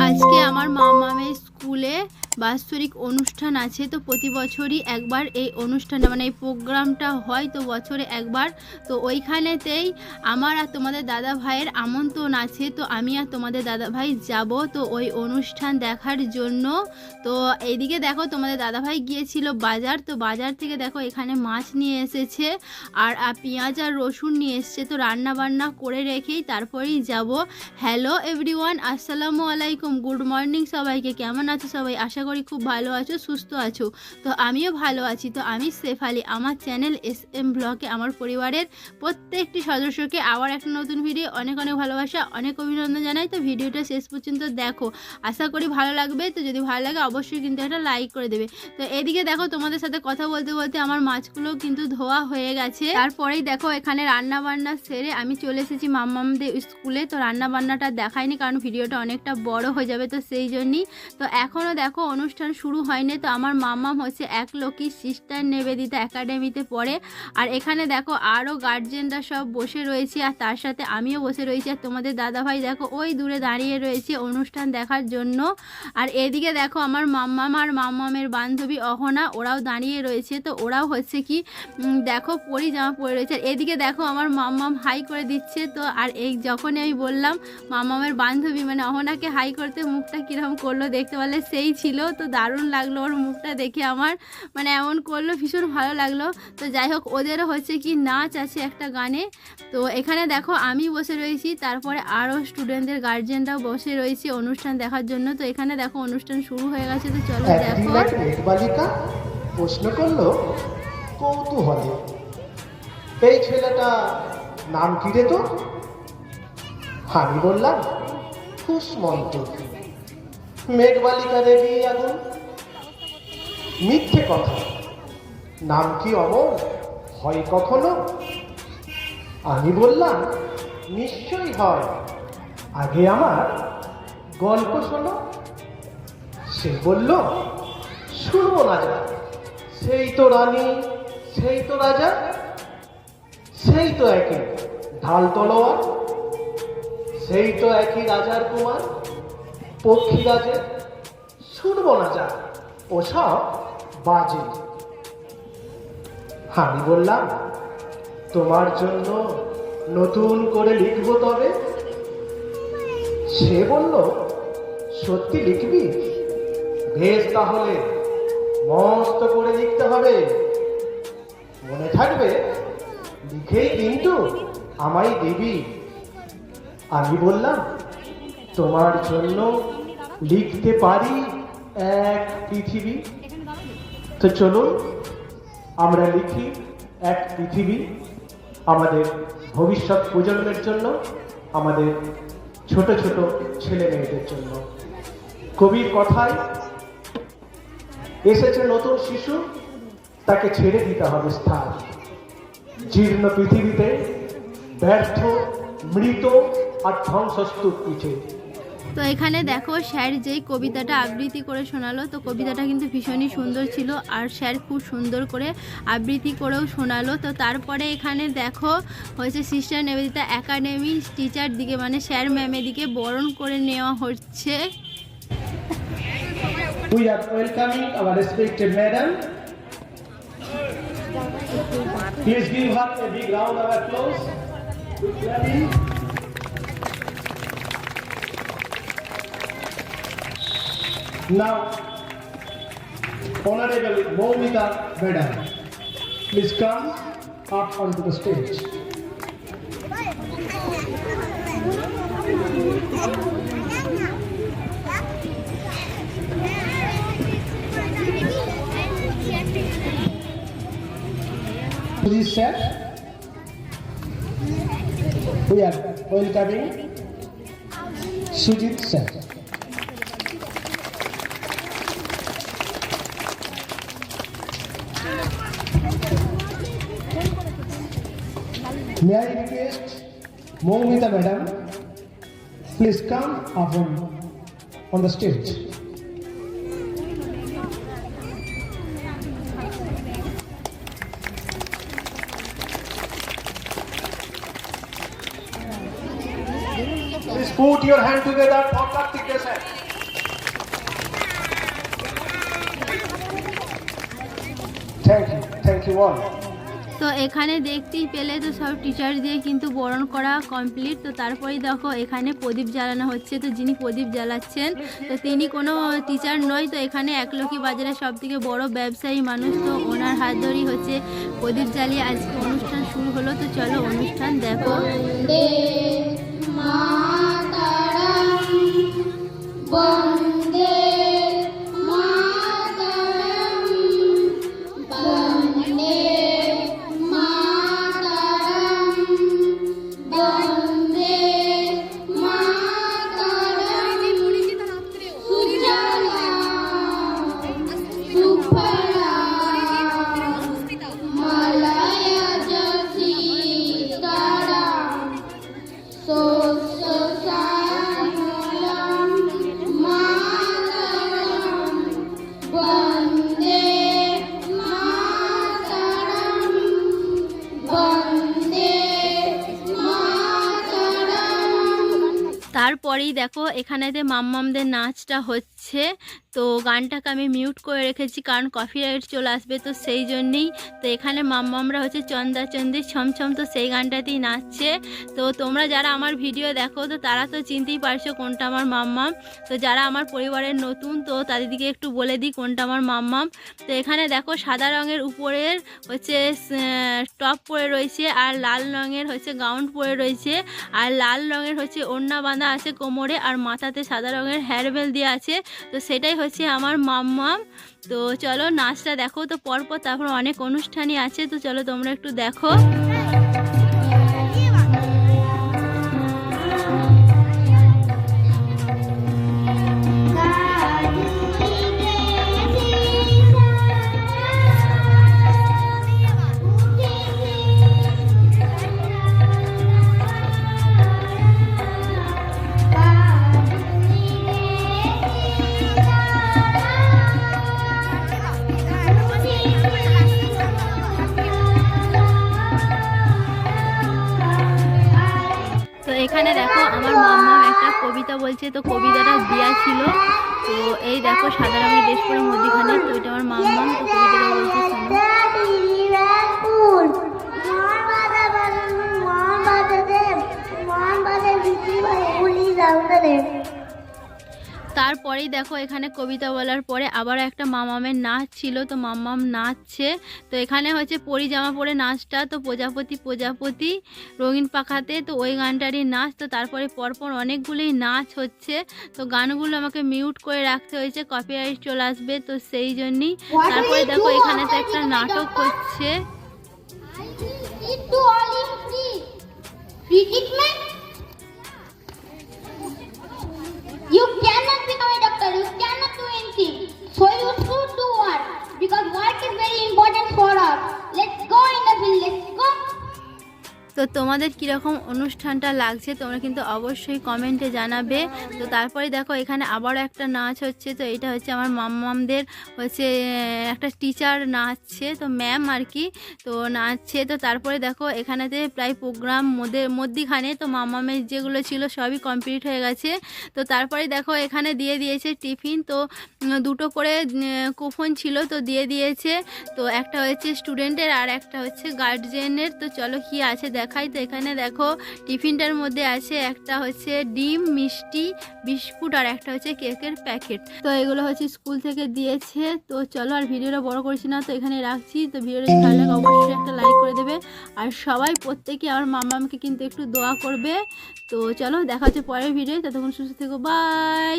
আজকে আমার মামামের স্কুলে বাৎসরিক অনুষ্ঠান আছে, তো প্রতি বছরই একবার এই অনুষ্ঠানটা মানে এই প্রোগ্রামটা হয়, তো বছরে একবার। তো ওইখানেতেই আমার আর তোমাদের দাদা ভাইয়ের আমন্ত্রণ আছে, তো আমি আর তোমাদের দাদা ভাই যাব, তো ওই অনুষ্ঠান দেখার জন্য। তো এইদিকে দেখো, তোমাদের দাদা ভাই গিয়েছিল বাজার, তো বাজার থেকে দেখো এখানে মাছ নিয়ে এসেছে, আর পেঁয়াজ আর রসুন নিয়ে এসেছে, তো রান্না বান্না করে রেখেই তারপরেই যাব। হ্যালো এভরিওয়ান আসসালামু আলাইকুম গুড মর্নিং সবাইকে, কেমন আছো সবাই? আশা করি খুব ভালো আছো, সুস্থ আছো। তো আমিও ভালো আছি। তো আমি শেফালি। আমার চ্যানেল এস এম ব্লগে আমার পরিবারের প্রত্যেকটি সদস্যকে আবার একটা নতুন ভিডিও। অনেক অনেক ভালোবাসা, অনেক অভিনন্দন জানাই। তো ভিডিওটা শেষ পর্যন্ত দেখো। আশা করি ভালো লাগবে। তো যদি ভালো লাগে অবশ্যই কিন্তু একটা লাইক করে দেবে। তো এদিকে দেখো তোমাদের সাথে কথা বলতে বলতে আমার মাছগুলো কিন্তু ধোয়া হয়ে গেছে। তারপরেই দেখো এখানে রান্না বান্না সেরে আমি চলে এসেছি মাম্মামদের স্কুলে। তো রান্না বান্নাটা দেখাইনি কারণ ভিডিওটা অনেকটা বড় হয়ে যাবে তো সেই জন্যই। তো এখনও দেখো অনুষ্ঠান শুরু হয়নি, তো আমার মাম্মাম হচ্ছে এক লক্ষ্মী সিস্টার নিবেদিতা একাডেমিতে পড়ে। আর এখানে দেখো আরও গার্জেনরা সব বসে রয়েছে, আর তার সাথে আমিও বসে রয়েছি। আর তোমাদের দাদাভাই দেখো ওই দূরে দাঁড়িয়ে রয়েছে অনুষ্ঠান দেখার জন্য। আর এদিকে দেখো আমার মাম্মাম আর মাম্মামের বান্ধবী অহনা, ওরাও দাঁড়িয়ে রয়েছে। তো ওরাও হচ্ছে কি দেখো পরি জামা পরে রয়েছে। আর এদিকে দেখো আমার মাম্মাম হাই করে দিচ্ছে, তো আর এই যখনই আমি বললাম মাম্মামের বান্ধবী মানে অহনাকে হাই করতে মুখটা কীরকম করল দেখতে পারলে সেই ছিল। তো দারুণ লাগল ওর মুখটা দেখে আমার। মানে এমন করল ভীষণ ভালো লাগল। তো যাই হোক ওদেরও হচ্ছে কি নাচ আছে একটা গানে। তো এখানে দেখো আমি বসে রয়েছি তারপরে আরও স্টুডেন্টদের গার্জেনরাও বসে রয়েছে অনুষ্ঠান দেখার জন্য। তো এখানে দেখো অনুষ্ঠান শুরু হয়ে গেছে তো চলো দেখো। প্রশ্ন করল কৌতূহলে। এই ছেলেটা নাম কি রে তো আমি বললাম কুসমন্ত মেঘ বালিকা দেবী আগুন? মিথ্যে কথা। নাম কি অমর? হয় কখনো? আমি বললাম, নিশ্চয়ই হয়। আগে আমার গল্প শোনো। সে বলল শুনব না যা। সেই তো রানী, সেই তো রাজা, সেই তো একই ঢাল তলোয়ার, সেই তো একই রাজার কুমার পক্ষী রাজে শুনব না যা। ওসব বাজে। আমি বললাম, তোমার জন্য নতুন করে লিখব তবে? সে বলল, সত্যি লিখবি? বেশ তাহলে, মস্ত করে লিখতে হবে। মনে থাকবে, লিখেই কিন্তু আমায় দিবি। আমি বললাম তোমার জন্য লিখতে পারি এক পৃথিবী। তো চলুন, আমরা লিখি এক পৃথিবী আমাদের ভবিষ্যৎ প্রজন্মের জন্য, আমাদের ছোট ছোট ছেলে মেয়েদের জন্য। কবির কথায়, এসেছে নতুন শিশু, তাকে ছেড়ে দিতে হবে স্থান। জীর্ণ পৃথিবীতে ব্যর্থ, মৃত আর ধ্বংসস্তূপ পিছে তো এখানে দেখো স্যার যেই কবিতাটা আবৃত্তি করে শোনালো, তো কবিতাটা কিন্তু ভীষণই সুন্দর ছিল আর স্যার খুব সুন্দর করে আবৃত্তি করেও শোনালো তো তারপরে এখানে দেখো হয়েছে সিস্টার নিবেদিতা একাডেমি টিচার দিকে মানে স্যার ম্যামের দিকে বরণ করে নেওয়া হচ্ছে. Please give her a big round of applause. Now, Honorable Moumita Madam, please come up onto the stage. Please, sir. We are welcoming Sujit sir. May I request Moumita madam, please come up on the stage. Please put your hand together for Kartik Desai. Thank you. Thank you all. তো এখানে দেখতেই পেলে তো সব teacher দিয়ে কিন্তু বরণ করা কমপ্লিট তো তারপরেই দেখো এখানে প্রদীপ জ্বালানো হচ্ছে। তো যিনি প্রদীপ জ্বালাচ্ছেন, তো তিনি কোনো টিচার নয়। তো এখানে একলকি বাজারের সব থেকে বড় ব্যবসায়ী মানুষ। তো ওনার হাত ধরেই হচ্ছে প্রদীপ জ্বালিয়ে আজকে অনুষ্ঠান শুরু হলো। তো চলো অনুষ্ঠান দেখো। বন্দে তারপরেই দেখো এখানেতে মাম্মামদের নাচটা হচ্ছে, তো গানটাকে আমি মিউট করে রেখেছি কারণ কফি রাইট চলে আসবে তো সেই জন্যেই। তো এখানে মাম্মামরা হচ্ছে চন্দা চন্দি, ছমছম তো সেই গানটাতেই নাচছে। তো তোমরা যারা আমার ভিডিও দেখো, তো তারা তো চিনতেই পারছ কোনটা আমার মাম্মাম। তো যারা আমার পরিবারের নতুন, তো তাদের দিকে একটু বলে দিই কোনটা আমার মাম্মাম। তো এখানে দেখো সাদা রঙের উপরের হচ্ছে টপ পরে রয়েছে আর লাল রঙের হচ্ছে গাউন পরে রয়েছে। আর লাল রঙের হচ্ছে ওড়না বাঁধা আছে কোমরে আর মাথাতে সাদা রঙের হেয়ার বেল দিয়ে আছে। তো সেটাই হচ্ছে আমার মাম্মাম। তো চলো নাচটা দেখো। তো পরপর তারপর অনেক অনুষ্ঠানই আছে। তো চলো তোমরা একটু দেখো। বলছে তো কবিতাটা দেওয়া ছিল তো এই দেখো সাদা রঙের ড্রেস পরে মুদিখানে তো এটা আমার মাম্মাম তো কবিতাটা বলছে তারপরেই দেখো এখানে কবিতা বলার পরে আবার একটা মামামের নাচ ছিল তো মামাম নাচছে। তো এখানে হচ্ছে পরি জামা পরে নাচটা তো প্রজাপতি প্রজাপতি রঙিন পাখাতে তো ওই গানটারই নাচ। তো তারপরে পরপর অনেকগুলোই নাচ হচ্ছে। তো গানগুলো আমাকে মিউট করে রাখতে হয়েছে কপিরাইট চলে আসবে তো সেই জন্যই। তারপরে দেখো এখানে তো একটা নাটক হচ্ছে? You cannot become a doctor. You cannot do anything. So you should do work because work is very important for us. Let's go in the field. Let's go. তো তোমাদের কীরকম অনুষ্ঠানটা লাগছে তোমরা কিন্তু অবশ্যই কমেন্টে জানাবে। তো তারপরে দেখো এখানে আবারও একটা নাচ হচ্ছে, তো এটা হচ্ছে আমার মাম্মামদের হচ্ছে একটা টিচার নাচছে, তো ম্যাম আর কি, তো নাচছে। তো তারপরে দেখো এখানেতে প্রায় প্রোগ্রাম মধ্যে, মধ্যিখানে তো মাম্মামের যেগুলো ছিল সবই কমপ্লিট হয়ে গেছে। তো তারপরে দেখো এখানে দিয়ে দিয়েছে টিফিন, তো দুটো করে কুপন ছিল, তো দিয়ে দিয়েছে। তো একটা হচ্ছে স্টুডেন্টের আর একটা হচ্ছে গার্জেনের তো চলো কি আছে দেখাই তো এখানে দেখো টিফিনটার মধ্যে আছে একটা হচ্ছে ডিম, মিষ্টি, বিস্কুট আর একটা হচ্ছে কেকের প্যাকেট। তো এগুলো হচ্ছে স্কুল থেকে দিয়েছে। তো চলো আর ভিডিওটা বড় করছি না, তো এখানে রাখছি। তো ভিডিওটা ভালো লাগে অবশ্যই একটা লাইক করে দেবে। আর সবাই প্রত্যেকে আমার মামামকে কিন্তু একটু দোয়া করবে। তো চলো দেখা হচ্ছে পরের ভিডিও ততক্ষণ সুস্থ থেকো বাই